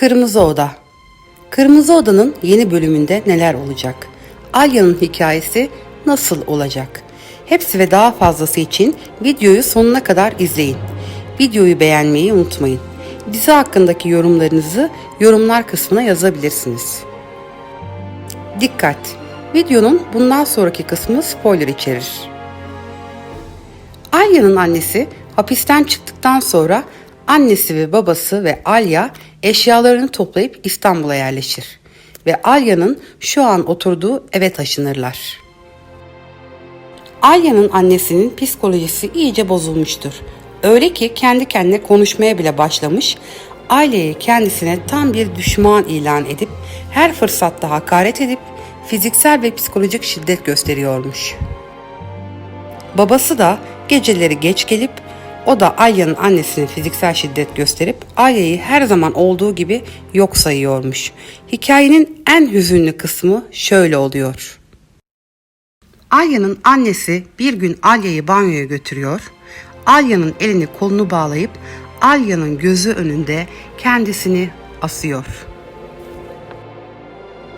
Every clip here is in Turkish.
Kırmızı Oda Kırmızı Oda'nın yeni bölümünde neler olacak? Alya'nın hikayesi nasıl olacak? Hepsi ve daha fazlası için videoyu sonuna kadar izleyin. Videoyu beğenmeyi unutmayın. Dizi hakkındaki yorumlarınızı yorumlar kısmına yazabilirsiniz. Dikkat! Videonun bundan sonraki kısmı spoiler içerir. Alya'nın annesi hapisten çıktıktan sonra annesi ve babası ve Alya eşyalarını toplayıp İstanbul'a yerleşir ve Alya'nın şu an oturduğu eve taşınırlar. Alya'nın annesinin psikolojisi iyice bozulmuştur. Öyle ki kendi kendine konuşmaya bile başlamış, Alya'yı kendisine tam bir düşman ilan edip her fırsatta hakaret edip fiziksel ve psikolojik şiddet gösteriyormuş. Babası da geceleri geç gelip o da Alya'nın annesine fiziksel şiddet gösterip Alya'yı her zaman olduğu gibi yok sayıyormuş. Hikayenin en hüzünlü kısmı şöyle oluyor. Alya'nın annesi bir gün Alya'yı banyoya götürüyor. Alya'nın elini kolunu bağlayıp Alya'nın gözü önünde kendisini asıyor.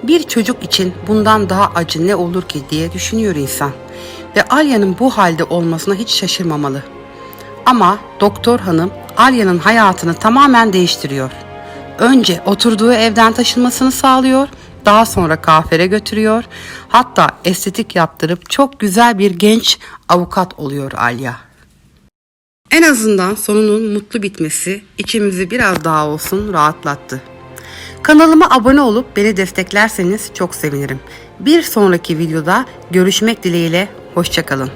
Bir çocuk için bundan daha acı ne olur ki diye düşünüyor insan. Ve Alya'nın bu halde olmasına hiç şaşırmamalı. Ama doktor hanım Alya'nın hayatını tamamen değiştiriyor. Önce oturduğu evden taşınmasını sağlıyor, daha sonra kafere götürüyor. Hatta estetik yaptırıp çok güzel bir genç avukat oluyor Alya. En azından sonunun mutlu bitmesi içimizi biraz daha olsun rahatlattı. Kanalıma abone olup beni desteklerseniz çok sevinirim. Bir sonraki videoda görüşmek dileğiyle, hoşçakalın.